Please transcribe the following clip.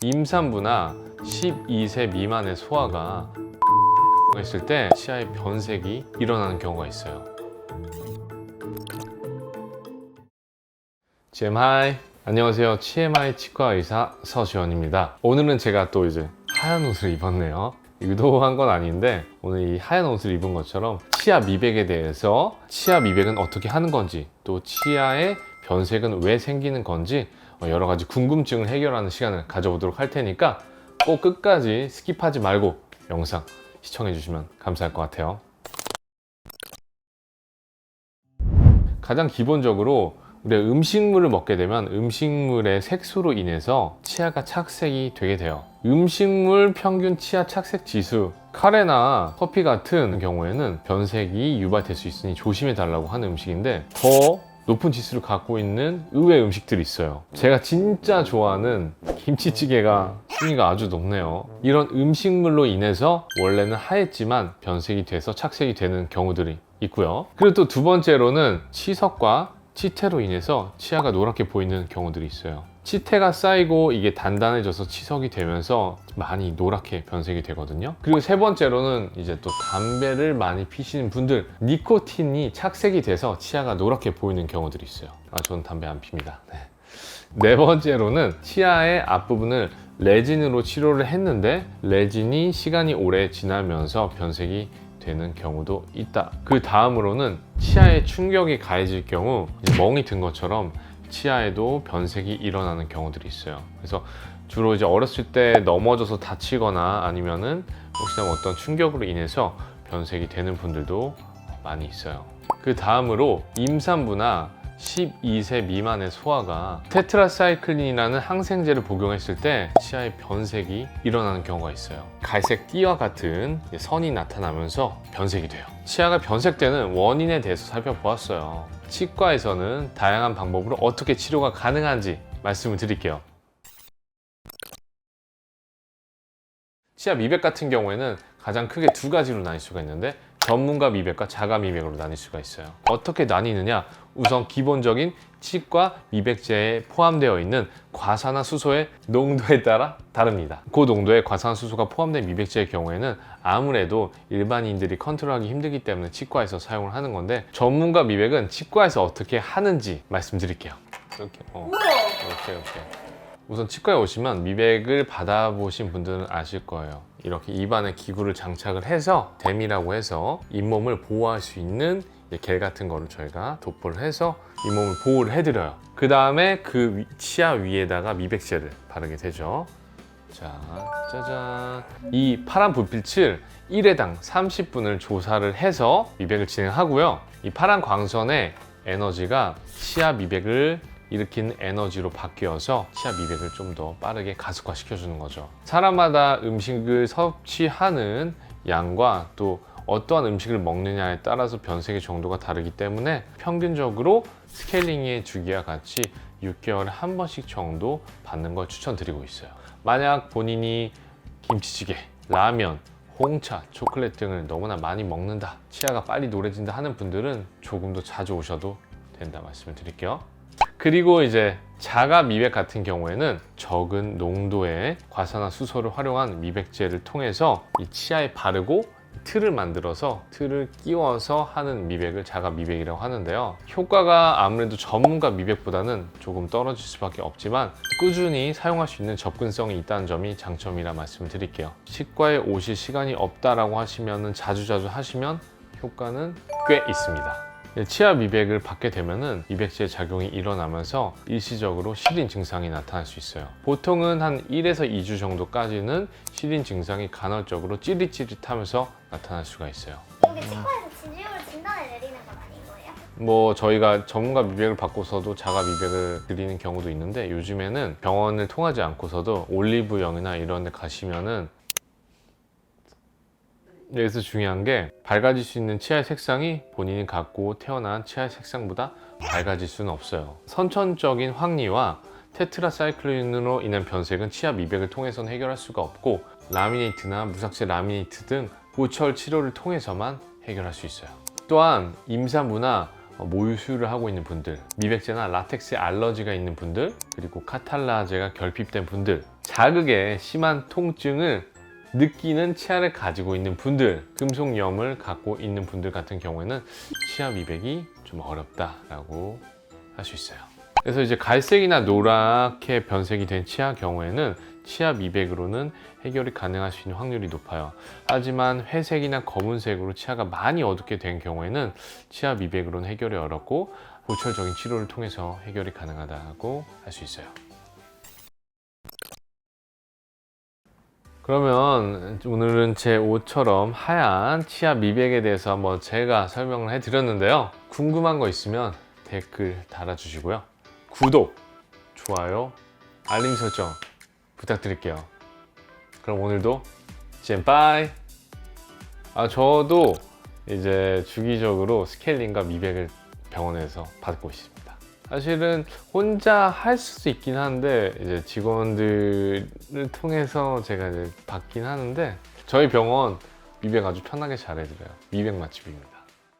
임산부나 12세 미만의 소아가 했을 때 치아의 변색이 일어나는 경우가 있어요. GMI 안녕하세요. TMI 치과 의사 서지원입니다. 오늘은 제가 또 이제 하얀 옷을 입었네요. 의도한 건 아닌데 오늘 이 하얀 옷을 입은 것처럼 치아 미백에 대해서 치아 미백은 어떻게 하는 건지 또 치아의 변색은 왜 생기는 건지 어, 여러 가지 궁금증을 해결하는 시간을 가져보도록 할 테니까 꼭 끝까지 스킵하지 말고 영상 시청해 주시면 감사할 것 같아요. 가장 기본적으로 우리가 음식물을 먹게 되면 음식물의 색소로 인해서 치아가 착색이 되게 돼요. 음식물 평균 치아 착색 지수, 카레나 커피 같은 경우에는 변색이 유발될 수 있으니 조심해 달라고 하는 음식인데 더 높은 지수를 갖고 있는 의외 음식들이 있어요. 제가 진짜 좋아하는 김치찌개가 순위가 아주 높네요. 이런 음식물로 인해서 원래는 하얗지만 변색이 돼서 착색이 되는 경우들이 있고요. 그리고 또 두 번째로는 치석과 치태로 인해서 치아가 노랗게 보이는 경우들이 있어요. 치태가 쌓이고 이게 단단해져서 치석이 되면서 많이 노랗게 변색이 되거든요. 그리고 세 번째로는 이제 또 담배를 많이 피시는 분들 니코틴이 착색이 돼서 치아가 노랗게 보이는 경우들이 있어요. 아, 저는 담배 안 핍니다. 네. 네 번째로는 치아의 앞부분을 레진으로 치료를 했는데 레진이 시간이 오래 지나면서 변색이 되는 경우도 있다. 그 다음으로는 치아에 충격이 가해질 경우 멍이 든 것처럼 치아에도 변색이 일어나는 경우들이 있어요. 그래서 주로 이제 어렸을 때 넘어져서 다치거나 아니면은 혹시나 어떤 충격으로 인해서 변색이 되는 분들도 많이 있어요. 그 다음으로 임산부나 12세 미만의 소아가 테트라사이클린이라는 항생제를 복용했을 때 치아의 변색이 일어나는 경우가 있어요. 갈색 띠와 같은 선이 나타나면서 변색이 돼요. 치아가 변색되는 원인에 대해서 살펴보았어요. 치과에서는 다양한 방법으로 어떻게 치료가 가능한지 말씀을 드릴게요. 치아 미백 같은 경우에는 가장 크게 두 가지로 나뉠 수가 있는데 전문가 미백과 자가 미백으로 나뉠 수가 있어요. 어떻게 나뉘느냐? 우선 기본적인 치과 미백제에 포함되어 있는 과산화 수소의 농도에 따라 다릅니다. 그 농도의 과산화수소가 포함된 미백제의 경우에는 아무래도 일반인들이 컨트롤하기 힘들기 때문에 치과에서 사용을 하는 건데 전문가 미백은 치과에서 어떻게 하는지 말씀드릴게요. 이렇게 어. 이렇게 이렇게. 우선 치과에 오시면 미백을 받아보신 분들은 아실 거예요. 이렇게 입안에 기구를 장착을 해서 댐이라고 해서 잇몸을 보호할 수 있는 겔 같은 거를 저희가 도포를 해서 잇몸을 보호를 해드려요. 그 다음에 그 위- 치아 위에다가 미백제를 바르게 되죠. 자, 짜잔. 이 파란 불빛을 1회당 30분을 조사를 해서 미백을 진행하고요. 이 파란 광선의 에너지가 치아 미백을 일으키는 에너지로 바뀌어서 치아 미백을 좀 더 빠르게 가속화 시켜주는 거죠. 사람마다 음식을 섭취하는 양과 또 어떠한 음식을 먹느냐에 따라서 변색의 정도가 다르기 때문에 평균적으로 스케일링의 주기와 같이 6개월에 한 번씩 정도 받는 걸 추천드리고 있어요. 만약 본인이 김치찌개, 라면, 홍차, 초콜릿 등을 너무나 많이 먹는다, 치아가 빨리 노래진다 하는 분들은 조금 더 자주 오셔도 된다 말씀을 드릴게요. 그리고 이제 자가 미백 같은 경우에는 적은 농도의 과산화수소를 활용한 미백제를 통해서 이 치아에 바르고 틀을 만들어서 틀을 끼워서 하는 미백을 자가 미백이라고 하는데요. 효과가 아무래도 전문가 미백보다는 조금 떨어질 수밖에 없지만 꾸준히 사용할 수 있는 접근성이 있다는 점이 장점이라 말씀을 드릴게요. 치과에 오실 시간이 없다라고 하시면 자주자주 하시면 효과는 꽤 있습니다. 치아 미백을 받게 되면은 미백제의 작용이 일어나면서 일시적으로 시린 증상이 나타날 수 있어요. 보통은 한 1에서 2주 정도까지는 시린 증상이 간헐적으로 찌릿찌릿하면서 나타날 수가 있어요. 여기 치과에서 진료를 진단을 내리는 건 거예요? 뭐 저희가 전문가 미백을 받고서도 자가 미백을 드리는 경우도 있는데 요즘에는 병원을 통하지 않고서도 올리브영이나 이런 데 가시면은 여기서 중요한 게 밝아질 수 있는 치아의 색상이 본인이 갖고 태어난 치아의 색상보다 밝아질 수는 없어요. 선천적인 확리와 테트라사이클린으로 인한 변색은 치아 미백을 통해서는 해결할 수가 없고 라미네이트나 무삭제 라미네이트 등 보철 치료를 통해서만 해결할 수 있어요. 또한 임산부나 어, 모유 수유를 하고 있는 분들, 미백제나 라텍스에 알러지가 있는 분들, 그리고 카탈라제가 결핍된 분들, 자극에 심한 통증을 느끼는 치아를 가지고 있는 분들, 금속염을 갖고 있는 분들 같은 경우에는 치아 미백이 좀 어렵다라고 할 수 있어요. 그래서 이제 갈색이나 노랗게 변색이 된 치아 경우에는 치아 미백으로는 해결이 가능할 수 있는 확률이 높아요. 하지만 회색이나 검은색으로 치아가 많이 어둡게 된 경우에는 치아 미백으로는 해결이 어렵고 보철적인 치료를 통해서 해결이 가능하다고 할 수 있어요. 그러면 오늘은 제 옷처럼 하얀 치아 미백에 대해서 한번 제가 설명을 해드렸는데요. 궁금한 거 있으면 댓글 달아주시고요. 구독, 좋아요, 알림 설정 부탁드릴게요. 그럼 오늘도 젠빠이! 아, 저도 이제 주기적으로 스케일링과 미백을 병원에서 받고 있습니다. 사실은 혼자 할 수도 있긴 한데 이제 직원들을 통해서 제가 이제 받긴 하는데 저희 병원 미백 아주 편하게 잘 해드려요. 미백 맛집입니다.